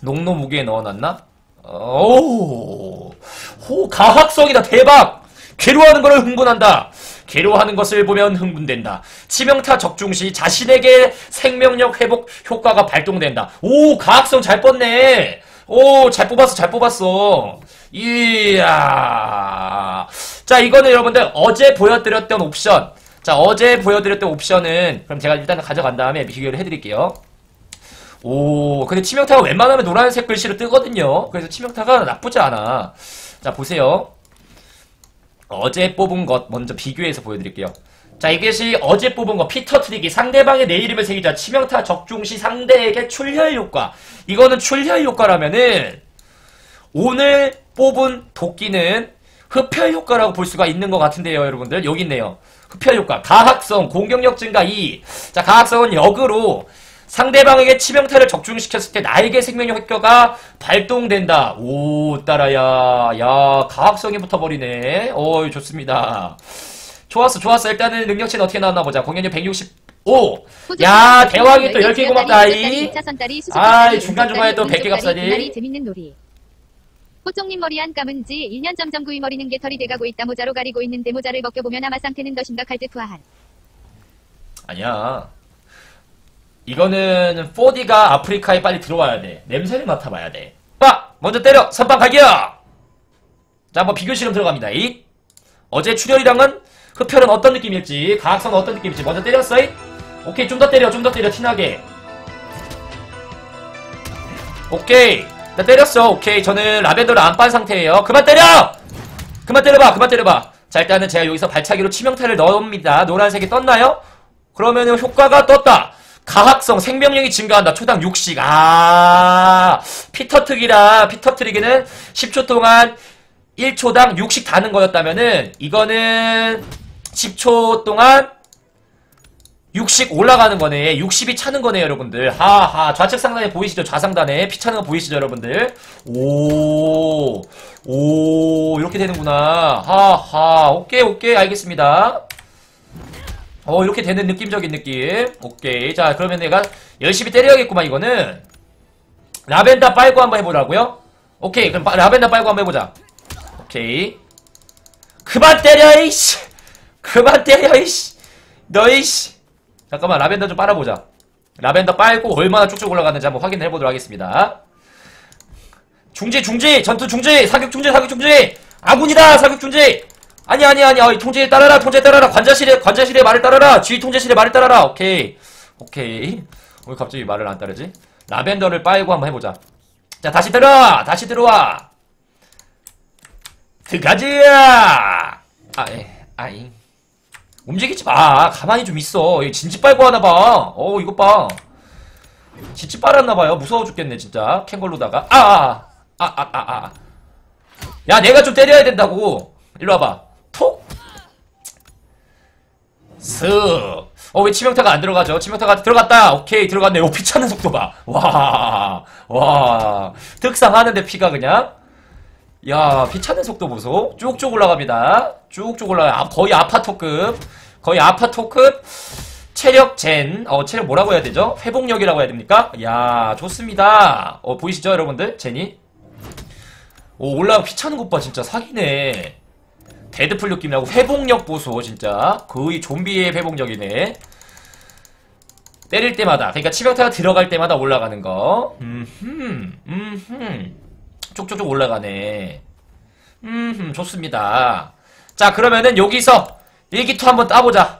농노 무게에 넣어놨나? 오, 호, 가학성이다, 대박! 괴로워하는 것을 흥분한다. 괴로워하는 것을 보면 흥분된다. 치명타 적중 시 자신에게 생명력 회복 효과가 발동된다. 오, 가학성 잘 뻗네. 오, 잘 뽑았어, 잘 뽑았어. 이야. 자, 이거는 여러분들 어제 보여드렸던 옵션. 자, 어제 보여드렸던 옵션은, 그럼 제가 일단 가져간 다음에 비교를 해드릴게요. 오, 근데 치명타가 웬만하면 노란색 글씨로 뜨거든요. 그래서 치명타가 나쁘지 않아. 자, 보세요. 어제 뽑은 것 먼저 비교해서 보여드릴게요. 자, 이것이 어제 뽑은 거 피터 트릭이 상대방의 내 이름을 새기자 치명타 적중 시 상대에게 출혈 효과. 이거는 출혈 효과라면은 오늘 뽑은 도끼는 흡혈 효과라고 볼 수가 있는 것 같은데요, 여러분들. 여기 있네요. 흡혈 효과. 가학성, 공격력 증가 2. 자, 가학성은 역으로 상대방에게 치명타를 적중시켰을 때 나에게 생명력 효과가 발동된다. 오, 따라야. 야, 가학성이 붙어버리네. 오, 좋습니다. 좋았어, 좋았어. 일단은 능력치는 어떻게 나왔나 보자. 공격력 165. 야, 대왕이 또 10개 고맙다, 이. 아, 중간중간에 또 100개 값사리. 재밌는 놀이. 호종님 머리 안 감은 지 1년 점점 구이 머리는 게 털이 돼가고 있다 모자로 가리고 있는데 모자를 벗겨보면 아마 상태는 더 심각할 듯 후한. 아니야. 이거는 4D가 아프리카에 빨리 들어와야 돼. 냄새를 맡아봐야 돼. 빠! 먼저 때려! 선빵 갈겨! 자, 한번 비교 실험 들어갑니다. 이 어제 출혈이랑은 흡혈은 어떤 느낌일지, 가학성은 어떤 느낌일지 먼저 때렸어. 이 오케이, 좀 더 때려, 좀 더 때려, 티나게. 오케이. 나 때렸어. 오케이. 저는 라벤더를 안 빤 상태예요. 그만 때려! 그만 때려봐, 그만 때려봐. 자, 일단은 제가 여기서 발차기로 치명타를 넣습니다. 노란색이 떴나요? 그러면은 효과가 떴다. 가학성, 생명력이 증가한다. 초당 6씩. 아, 피터트기라, 피터트리기는 10초 동안 1초당 6씩 다는 거였다면은, 이거는 10초 동안 60 올라가는 거네. 60이 차는 거네, 여러분들. 하하. 좌측 상단에 보이시죠? 좌상단에 피 차는 거 보이시죠, 여러분들? 오, 오, 이렇게 되는구나. 하하. 오케이, 오케이. 알겠습니다. 어, 이렇게 되는 느낌적인 느낌. 오케이. 자, 그러면 내가 열심히 때려야겠구만, 이거는. 라벤더 빨고 한번 해보라고요? 오케이. 그럼 빠- 라벤더 빨고 한번 해보자. 오케이. 그만 때려, 이씨! 그만 때려, 이씨! 너, 이씨! 잠깐만, 라벤더 좀 빨아보자. 라벤더 빨고 얼마나 쭉쭉 올라가는지 한번 확인을 해보도록 하겠습니다. 중지, 중지! 전투 중지! 사격 중지, 사격 중지! 아군이다! 사격 중지! 아니, 아니, 아니, 어, 통제 따라라, 통제 따라라, 관자실의, 관자실의 말을 따라라, 지휘 통제실의 말을 따라라, 오케이. 오케이. 왜 갑자기 말을 안 따르지? 라벤더를 빨고 한번 해보자. 자, 다시 들어와! 다시 들어와! 들어가지야! 아, 에, 아잉. 움직이지 마. 가만히 좀 있어. 얘 진지 빨고 하나 봐. 어, 이것 봐. 진지 빨았나 봐요. 무서워 죽겠네, 진짜. 캥걸로다가. 아, 아, 아, 아, 아, 아. 야, 내가 좀 때려야 된다고. 일로 와봐. 쓱. 어, 왜 치명타가 안 들어가죠? 치명타가 들어갔다! 오케이, 들어갔네. 오, 피 차는 속도 봐. 와, 와. 특상하는데 피가 그냥. 야, 피 차는 속도 보소. 쭉쭉 올라갑니다. 쭉쭉 올라가. 아, 거의 아파토급. 거의 아파토급. 체력 젠. 어, 체력 뭐라고 해야 되죠? 회복력이라고 해야 됩니까? 야, 좋습니다. 어, 보이시죠, 여러분들? 제니? 오, 올라가 피 차는 것 봐, 진짜 사기네. 데드풀 느낌이라고 회복력 보소, 진짜. 거의 좀비의 회복력이네. 때릴 때마다, 그러니까 치명타가 들어갈 때마다 올라가는 거. 음흠, 음흠. 쭉쭉쭉 올라가네. 음흠, 좋습니다. 자, 그러면은 여기서 일기토 한번 따보자.